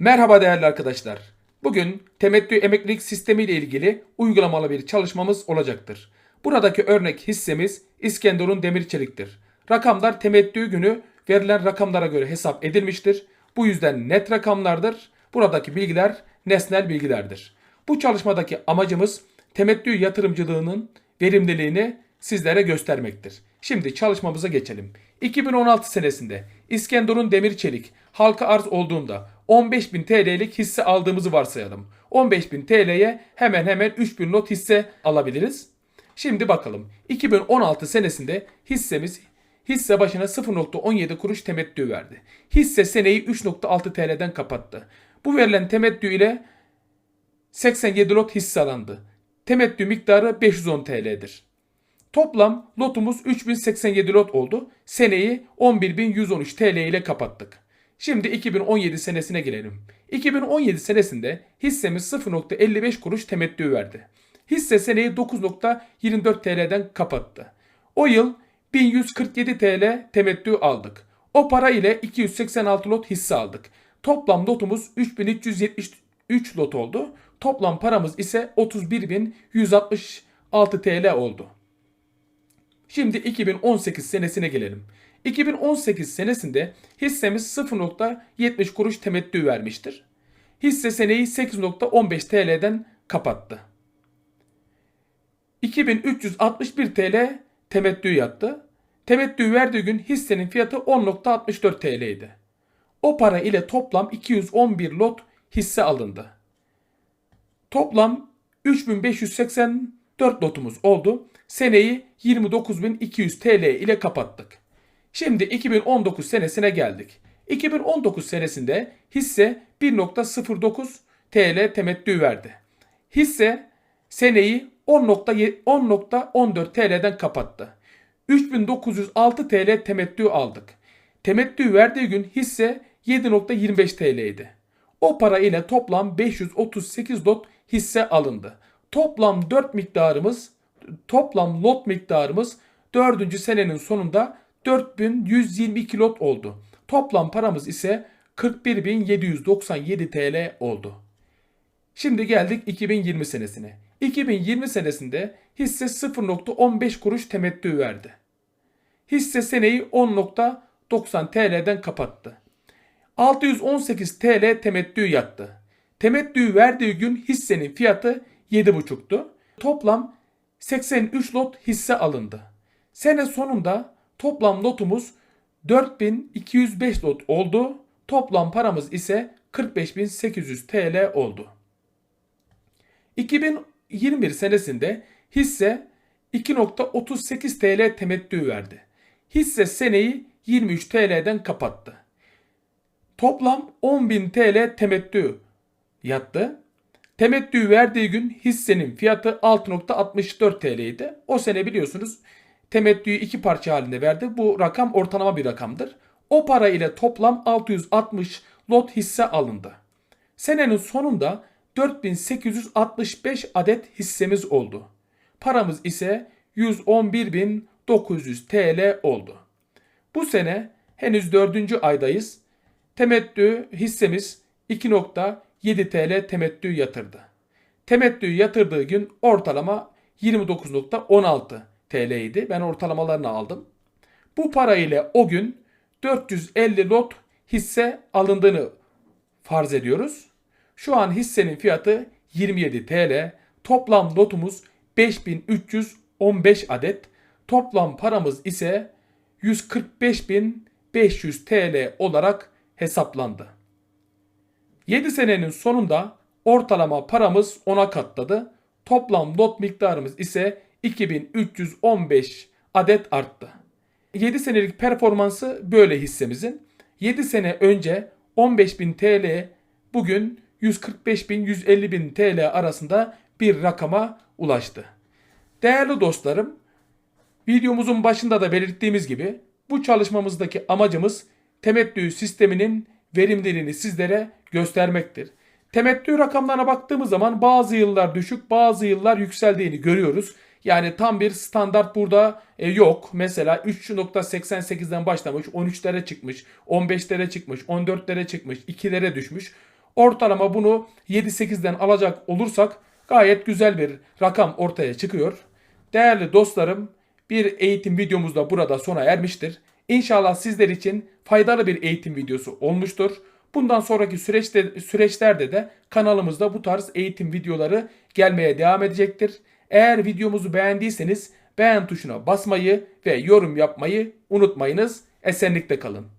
Merhaba değerli arkadaşlar. Bugün temettü emeklilik sistemi ile ilgili uygulamalı bir çalışmamız olacaktır. Buradaki örnek hissemiz İskenderun Demirçelik'tir. Rakamlar temettü günü verilen rakamlara göre hesap edilmiştir. Bu yüzden net rakamlardır. Buradaki bilgiler nesnel bilgilerdir. Bu çalışmadaki amacımız temettü yatırımcılığının verimliliğini sizlere göstermektir. Şimdi çalışmamıza geçelim. 2016 senesinde İskenderun Demirçelik halka arz olduğunda 15.000 TL'lik hisse aldığımızı varsayalım. 15.000 TL'ye hemen hemen 3.000 lot hisse alabiliriz. Şimdi bakalım. 2016 senesinde hissemiz hisse başına 0.17 kuruş temettü verdi. Hisse seneyi 3.6 TL'den kapattı. Bu verilen temettü ile 87 lot hisse alındı. Temettü miktarı 510 TL'dir. Toplam lotumuz 3087 lot oldu. Seneyi 11113 TL ile kapattık. Şimdi 2017 senesine gelelim. 2017 senesinde hissemiz 0.55 kuruş temettü verdi. Hisse seneyi 9.24 TL'den kapattı. O yıl 1147 TL temettü aldık. O para ile 286 lot hisse aldık. Toplam lotumuz 3373 lot oldu. Toplam paramız ise 31166 TL oldu. Şimdi 2018 senesine gelelim. 2018 senesinde hissemiz 0.70 kuruş temettü vermiştir. Hisse seneyi 8.15 TL'den kapattı. 2361 TL temettü yattı. Temettü verdiği gün hissenin fiyatı 10.64 TL idi. O para ile toplam 211 lot hisse alındı. Toplam 3584 lotumuz oldu. Seneyi 29.200 TL ile kapattık. Şimdi 2019 senesine geldik. 2019 senesinde hisse 1.09 TL temettü verdi. Hisse seneyi 10.14 10.14 TL'den kapattı. 3906 TL temettü aldık. Temettü verdiği gün hisse 7.25 TL idi. O para ile toplam 538 lot hisse alındı. Toplam 4 miktarımız toplam lot miktarımız 4. senenin sonunda 4122 lot oldu. Toplam paramız ise 41797 TL oldu. Şimdi geldik 2020 senesine. 2020 senesinde hisse 0.15 kuruş temettü verdi. Hisse seneyi 10.90 TL'den kapattı. 618 TL temettü yattı. Temettü verdiği gün hissenin fiyatı 7.5'tu. Toplam 83 lot hisse alındı. Sene sonunda toplam lotumuz 4205 lot oldu. Toplam paramız ise 45800 TL oldu. 2021 senesinde hisse 2.38 TL temettü verdi. Hisse seneyi 23 TL'den kapattı. Toplam 10.000 TL temettü yattı. Temettü verdiği gün hissenin fiyatı 6.64 TL idi. O sene biliyorsunuz temettüyü iki parça halinde verdi. Bu rakam ortalama bir rakamdır. O para ile toplam 660 lot hisse alındı. Senenin sonunda 4865 adet hissemiz oldu. Paramız ise 111.900 TL oldu. Bu sene henüz 4. aydayız. Temettü hissemiz 2.7 TL temettü yatırdı. Temettü yatırdığı gün ortalama 29.16 TL idi. Ben ortalamalarını aldım. Bu para ile o gün 450 lot hisse alındığını farz ediyoruz. Şu an hissenin fiyatı 27 TL. Toplam lotumuz 5315 adet. Toplam paramız ise 145.500 TL olarak hesaplandı. 7 senenin sonunda ortalama paramız 10'a katladı. Toplam lot miktarımız ise 2315 adet arttı. 7 senelik performansı böyle hissemizin. 7 sene önce 15.000 TL bugün 145.000-150.000 TL arasında bir rakama ulaştı. Değerli dostlarım, videomuzun başında da belirttiğimiz gibi bu çalışmamızdaki amacımız temettü sisteminin verimliliğini sizlere göstermektir. Temettü rakamlarına baktığımız zaman bazı yıllar düşük, bazı yıllar yükseldiğini görüyoruz. Yani tam bir standart burada e, yok. Mesela 3.88'den başlamış, 13'lere çıkmış, 15'lere çıkmış, 14'lere çıkmış, 2'lere düşmüş. Ortalama bunu 7-8'den alacak olursak gayet güzel bir rakam ortaya çıkıyor. Değerli dostlarım bir eğitim videomuz da burada sona ermiştir. İnşallah sizler için faydalı bir eğitim videosu olmuştur. Bundan sonraki süreçte, süreçlerde de kanalımızda bu tarz eğitim videoları gelmeye devam edecektir. Eğer videomuzu beğendiyseniz beğen tuşuna basmayı ve yorum yapmayı unutmayınız. Esenlikle kalın.